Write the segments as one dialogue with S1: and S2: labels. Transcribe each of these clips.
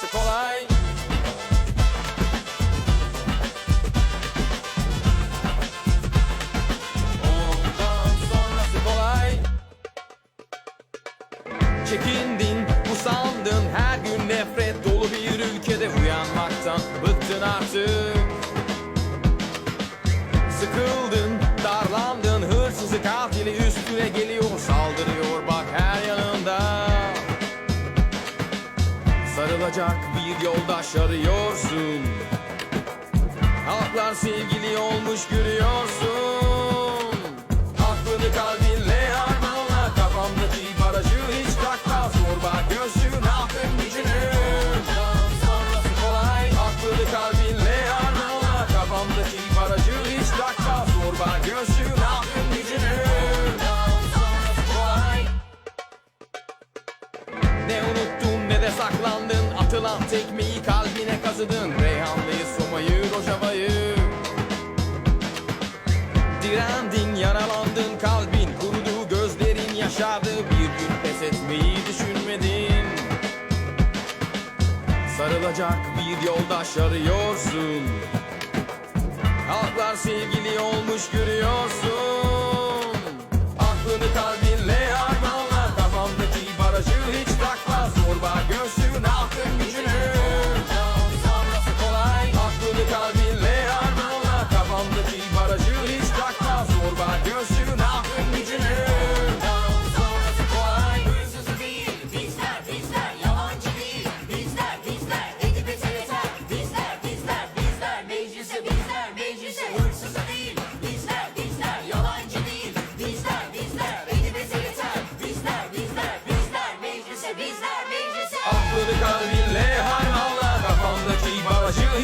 S1: Gerisi kolay. Ondan sonrası kolay. Çekindin, usandın her gün nefret dolu bir ülkede uyanmaktan bıktın artık. Sıkıldın, darlandın, hırsızı katili üstü Sarılacak bir yoldaş arıyorsun. Halklar sevgili olmuş görüyorsun saklandın. Atılan tekmeyi kalbine kazıdın. Reyhanlıyı, Soma'yı, Rojava'yı. Direndin, yaralandın. Kalbin Kurudu gözlerin yaşardı. Bir gün pes etmeyi düşünmedin. Sarılacak bir yoldaş arıyorsun. Halklar sevgili olmuş görüyorsun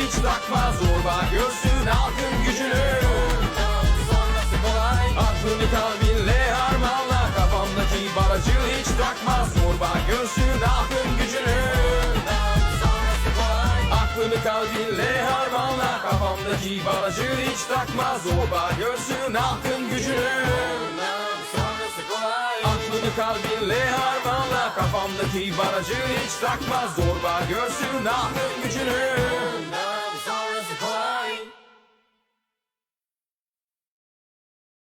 S1: hiç takma Zorba. Göğsün halkın gücünü. Sonrası kolay. Aklını kalbinle harmanla. Kafamdaki barajı hiç takma Zorba. Göğsün halkın gücünü. Sonrası kolay. Aklını kalbinle harmanla. Kafamdaki barajı hiç takma Zorba. Göğsün halkın gücünü. Sonrası kolay. Aklını kalbinle harmanla. Kafamdaki barajı hiç takma Zorba. Göğsün halkın gücünü